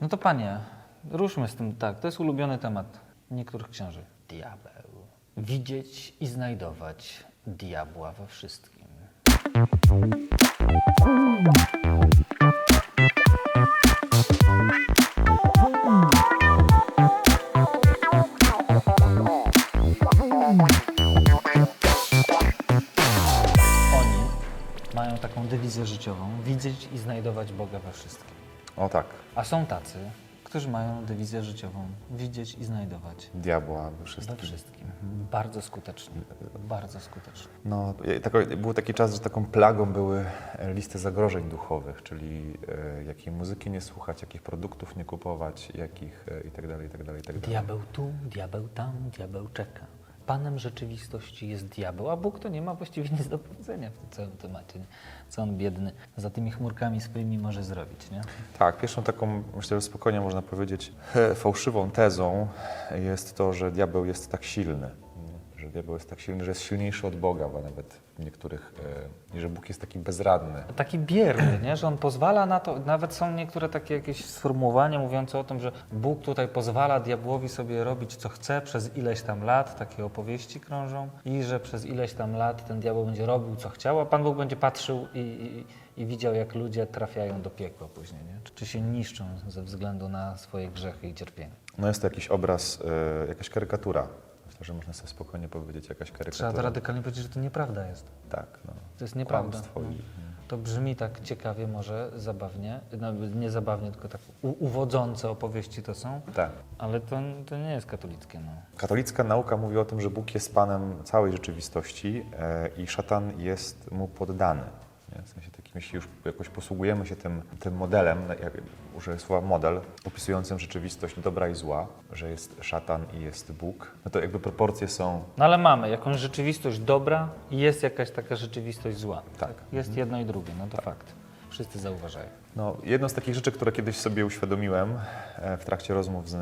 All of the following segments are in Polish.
No to panie, ruszmy z tym tak. To jest ulubiony temat niektórych księży. Diabeł. Widzieć i znajdować diabła we wszystkim. Oni mają taką dewizję życiową: widzieć i znajdować Boga we wszystkim. O tak, A są tacy, którzy mają dewizję życiową: widzieć i znajdować diabła we we wszystkim. wszystkim. Bardzo skutecznie. Bardzo skutecznie. No, tako, był taki czas, że taką plagą były e, listy zagrożeń duchowych, czyli e, jakiej muzyki nie słuchać, jakich produktów nie kupować, jakich e, i tak dalej, i tak dalej, i tak dalej. Diabeł tu, diabeł tam, diabeł czeka. Panem rzeczywistości jest diabeł, a Bóg to nie ma właściwie nic do powiedzenia w tym całym temacie. nie? Co on biedny za tymi chmurkami swoimi może zrobić, nie? Tak, pierwszą taką, myślę, że spokojnie można powiedzieć, fałszywą tezą jest to, że diabeł jest tak silny. Że diabeł jest tak silny, że jest silniejszy od Boga, bo nawet w niektórych, e, i że Bóg jest taki bezradny. Taki bierny, nie? że on pozwala na to, nawet są niektóre takie jakieś sformułowania mówiące o tym, że Bóg tutaj pozwala diabłowi sobie robić co chce przez ileś tam lat, takie opowieści krążą i że przez ileś tam lat ten diabeł będzie robił co chciał, a Pan Bóg będzie patrzył i, i, i widział jak ludzie trafiają do piekła później, nie? Czy, czy się niszczą ze względu na swoje grzechy i cierpienie. No jest to jakiś obraz, e, jakaś karykatura. Myślę, że można sobie spokojnie powiedzieć, jakaś Trzeba karykatura. to radykalnie powiedzieć, że to nieprawda jest. Tak, no. To jest nieprawda. I- To brzmi tak ciekawie, może zabawnie, nawet nie zabawnie, tylko tak uwodzące opowieści to są, Tak. ale to, to nie jest katolickie. No. Katolicka nauka mówi o tym, że Bóg jest Panem całej rzeczywistości e, i szatan jest mu poddany. Nie? W sensie jeśli już jakoś posługujemy się tym, tym modelem, jak użyję słowa model, opisującym rzeczywistość dobra i zła, że jest szatan i jest Bóg, no to jakby proporcje są no ale mamy jakąś rzeczywistość dobra i jest jakaś taka rzeczywistość zła. Tak. Jest jedno i drugie, no to fakt. Wszyscy zauważają. No, jedną z takich rzeczy, które kiedyś sobie uświadomiłem e, w trakcie rozmów z,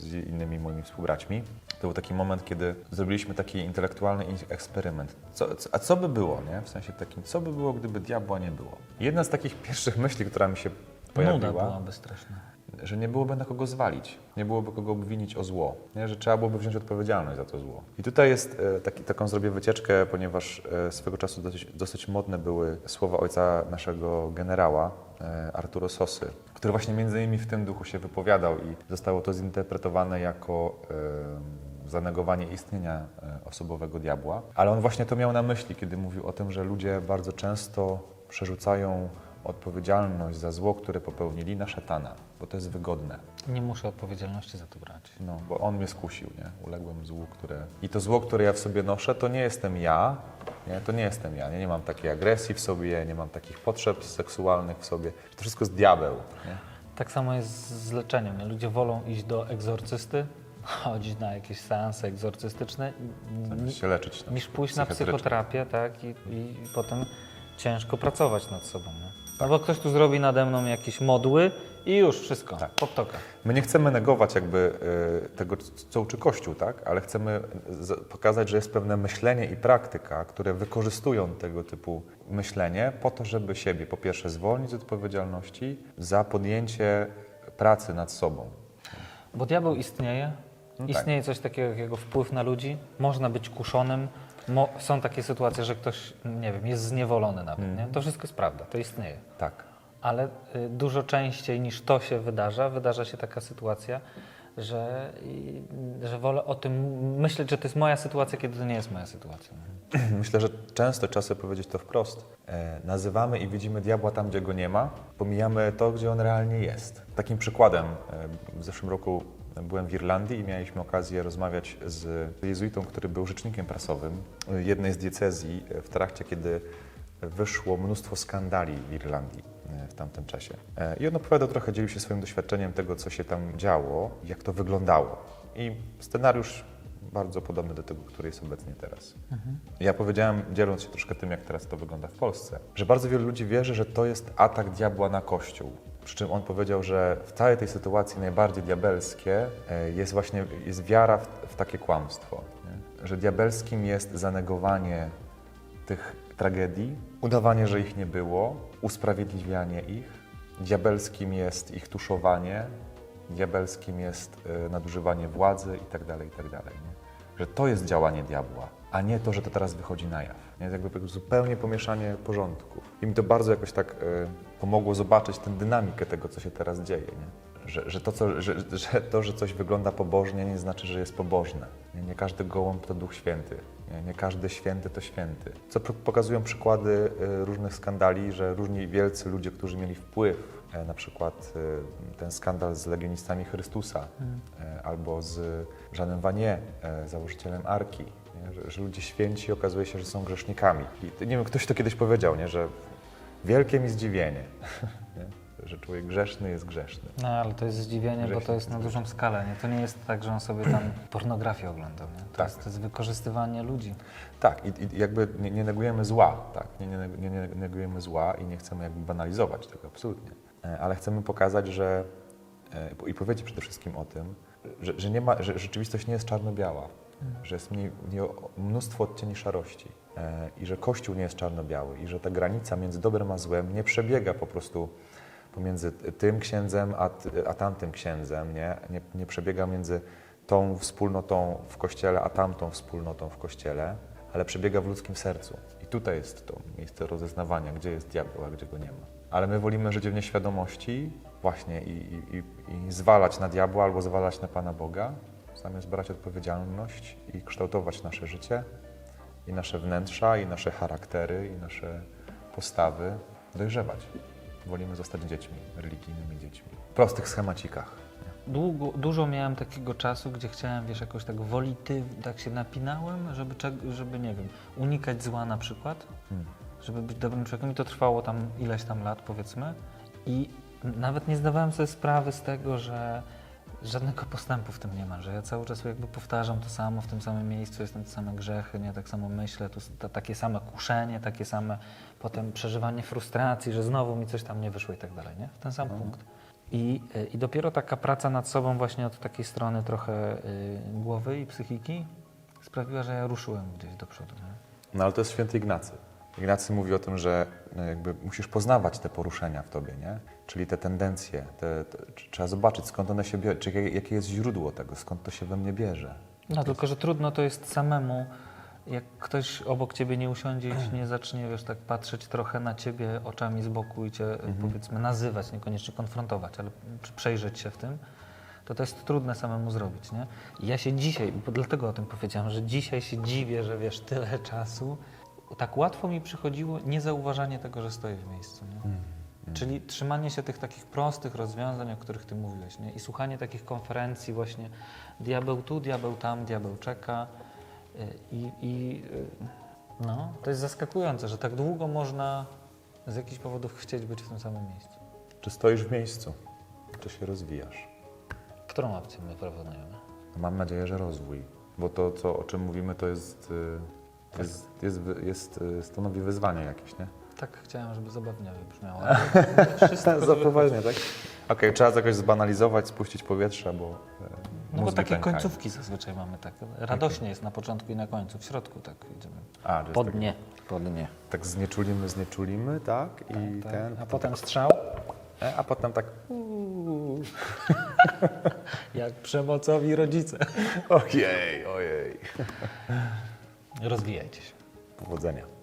z innymi moimi współbraćmi, to był taki moment, kiedy zrobiliśmy taki intelektualny in- eksperyment. Co, co, a co by było, nie? W sensie takim, co by było, gdyby diabła nie było? Jedna z takich pierwszych myśli, która mi się Nuda pojawiła, byłaby straszna. Że nie byłoby na kogo zwalić, nie byłoby kogo obwinić o zło, nie? że trzeba byłoby wziąć odpowiedzialność za to zło. I tutaj jest e, taki, taką zrobię wycieczkę, ponieważ e, swego czasu dosyć, dosyć modne były słowa ojca naszego generała, e, Arturo Sosy, który właśnie między innymi w tym duchu się wypowiadał i zostało to zinterpretowane jako zanegowanie istnienia osobowego diabła. Ale on właśnie to miał na myśli, kiedy mówił o tym, że ludzie bardzo często przerzucają odpowiedzialność za zło, które popełnili na szatana, bo to jest wygodne. Nie muszę odpowiedzialności za to brać. No, bo on mnie skusił, nie? Uległem złu, które... I to zło, które ja w sobie noszę, to nie jestem ja, nie? To nie jestem ja, nie? Nie mam takiej agresji w sobie, nie mam takich potrzeb seksualnych w sobie. To wszystko jest diabeł, nie? Tak samo jest z leczeniem. Nie? Ludzie wolą iść do egzorcysty, chodzić na jakieś seanse egzorcystyczne Zamiast się leczyć. no, niż pójść na psychoterapię, tak? I, i potem ciężko pracować nad sobą. Nie? Albo ktoś tu zrobi nade mną jakieś modły i już wszystko, Tak. po ptokach. My nie chcemy negować jakby y, tego, co uczy Kościół, tak? ale chcemy pokazać, że jest pewne myślenie i praktyka, które wykorzystują tego typu myślenie po to, żeby siebie po pierwsze zwolnić z odpowiedzialności za podjęcie pracy nad sobą. Bo diabeł istnieje, No tak. istnieje coś takiego jak jego wpływ na ludzi, można być kuszonym, Mo, są takie sytuacje, że ktoś, nie wiem, jest zniewolony nawet, Mhm. nie? To wszystko jest prawda, to istnieje. Tak. Ale y, dużo częściej niż to się wydarza, wydarza się taka sytuacja, że, i, że wolę o tym myśleć, że to jest moja sytuacja, kiedy to nie jest moja sytuacja. Myślę, że często trzeba sobie powiedzieć to wprost. E, nazywamy i widzimy diabła tam, gdzie go nie ma, pomijamy to, gdzie on realnie jest. Takim przykładem e, w zeszłym roku byłem w Irlandii i mieliśmy okazję rozmawiać z jezuitą, który był rzecznikiem prasowym jednej z diecezji e, w trakcie, kiedy wyszło mnóstwo skandali w Irlandii e, w tamtym czasie. I on opowiadał trochę, dzielił się swoim doświadczeniem tego, co się tam działo, jak to wyglądało. I scenariusz bardzo podobny do tego, który jest obecnie teraz. Ja powiedziałem, dzieląc się troszkę tym, jak teraz to wygląda w Polsce, że bardzo wielu ludzi wierzy, że to jest atak diabła na Kościół. Przy czym on powiedział, że w całej tej sytuacji najbardziej diabelskie e, jest właśnie jest wiara w, w takie kłamstwo. Nie? Że diabelskim jest zanegowanie tych tragedii, udawanie, że ich nie było, usprawiedliwianie ich. Diabelskim jest ich tuszowanie, diabelskim jest e, nadużywanie władzy i tak dalej, i tak. Nie? Że to jest działanie diabła, a nie to, że to teraz wychodzi na jaw. Nie? Jakby zupełnie pomieszanie porządków. I mi to bardzo jakoś tak e, pomogło zobaczyć tę dynamikę tego, co się teraz dzieje. Nie? Że, że, to, co, że, że to, że coś wygląda pobożnie, nie znaczy, że jest pobożne. Nie, nie każdy gołąb to Duch Święty. Nie, nie każdy święty to święty. Co pokazują przykłady e, różnych skandali, że różni wielcy ludzie, którzy mieli wpływ, e, na przykład ten skandal z legionistami Chrystusa, e, albo z Żanem Vanier, założycielem Arki? Że, że ludzie święci okazuje się, że są grzesznikami. I nie wiem, ktoś to kiedyś powiedział, nie? że wielkie mi zdziwienie, nie? że człowiek grzeszny jest grzeszny. No ale to jest zdziwienie, bo to jest na dużą skalę. Nie? To nie jest tak, że on sobie tam pornografię oglądał. Nie? To, Tak. jest, to jest wykorzystywanie ludzi. Tak, i, i jakby nie, nie negujemy zła, tak, nie, nie, nie, nie negujemy zła i nie chcemy jakby banalizować tego, absolutnie. E, Ale chcemy pokazać, że e, i powiedzieć przede wszystkim o tym, że, że, nie ma, że rzeczywistość nie jest czarno-biała, że jest mniej, nie, mnóstwo odcieni szarości e, i że Kościół nie jest czarno-biały i że ta granica między dobrem a złem nie przebiega po prostu pomiędzy tym księdzem a, a tamtym księdzem, nie? Nie, nie przebiega między tą wspólnotą w kościele, a tamtą wspólnotą w kościele, ale przebiega w ludzkim sercu. I tutaj jest to miejsce rozeznawania, gdzie jest diabeł, a gdzie go nie ma. Ale my wolimy żyć w nieświadomości właśnie i, i, i, zwalać na diabła albo zwalać na Pana Boga, zamiast brać odpowiedzialność i kształtować nasze życie i nasze wnętrza, i nasze charaktery, i nasze postawy, dojrzewać. Wolimy zostać dziećmi, religijnymi dziećmi. W prostych schemacikach. Długo, dużo miałem takiego czasu, gdzie chciałem, wiesz, jakoś tak wolity, tak się napinałem, żeby, żeby nie wiem, unikać zła na przykład, Hmm. żeby być dobrym człowiekiem. I to trwało tam ileś tam lat, powiedzmy. I nawet nie zdawałem sobie sprawy z tego, że żadnego postępu w tym nie ma, że ja cały czas jakby powtarzam to samo w tym samym miejscu, jestem te same grzechy, nie tak samo myślę, to, ta, takie same kuszenie, takie same potem przeżywanie frustracji, że znowu mi coś tam nie wyszło i tak dalej, nie? W ten sam punkt. I, y, I dopiero taka praca nad sobą właśnie od takiej strony trochę y, głowy i psychiki sprawiła, że ja ruszyłem gdzieś do przodu. Nie? No ale to jest święty Ignacy. Ignacy mówi o tym, że no, jakby musisz poznawać te poruszenia w tobie, nie? Czyli te tendencje, te, te, tr- trzeba zobaczyć skąd one się biorą, czy jakie, jest źródło tego, skąd to się we mnie bierze. No tylko, że trudno to jest samemu, jak ktoś obok ciebie nie usiądzie i nie zacznie, wiesz, tak patrzeć trochę na ciebie oczami z boku i cię, powiedzmy, nazywać, niekoniecznie konfrontować, ale przejrzeć się w tym, to to jest trudne samemu zrobić, nie? I ja się dzisiaj, bo dlatego o tym powiedziałem, że dzisiaj się dziwię, że wiesz, tyle czasu, tak łatwo mi przychodziło niezauważanie tego, że stoję w miejscu, nie? Czyli trzymanie się tych takich prostych rozwiązań, o których Ty mówiłeś, nie? I słuchanie takich konferencji właśnie diabeł tu, diabeł tam, diabeł czeka. Y, I, i y, no, to jest zaskakujące, że tak długo można z jakichś powodów chcieć być w tym samym miejscu. Czy stoisz w miejscu, czy się rozwijasz? Którą opcję my proponujemy? Mam nadzieję, że rozwój, bo to, co, o czym mówimy, to jest, to jest, jest, jest, y, stanowi wyzwanie jakieś, nie? Tak chciałem, żeby zabawniej brzmiało. Za poważnie, tak? Okej, trzeba to jakoś zbanalizować, spuścić powietrze, bo e, No bo takie pękają. końcówki zazwyczaj mamy tak. Radośnie jest na początku i na końcu, w środku tak idziemy. A, że jest Po tak- dnie. Po dnie. Tak znieczulimy, znieczulimy, tak? I Tak. ten, A potem strzał, e, a potem tak jak przemocowi rodzice. ojej, ojej. Rozwijajcie się. Powodzenia.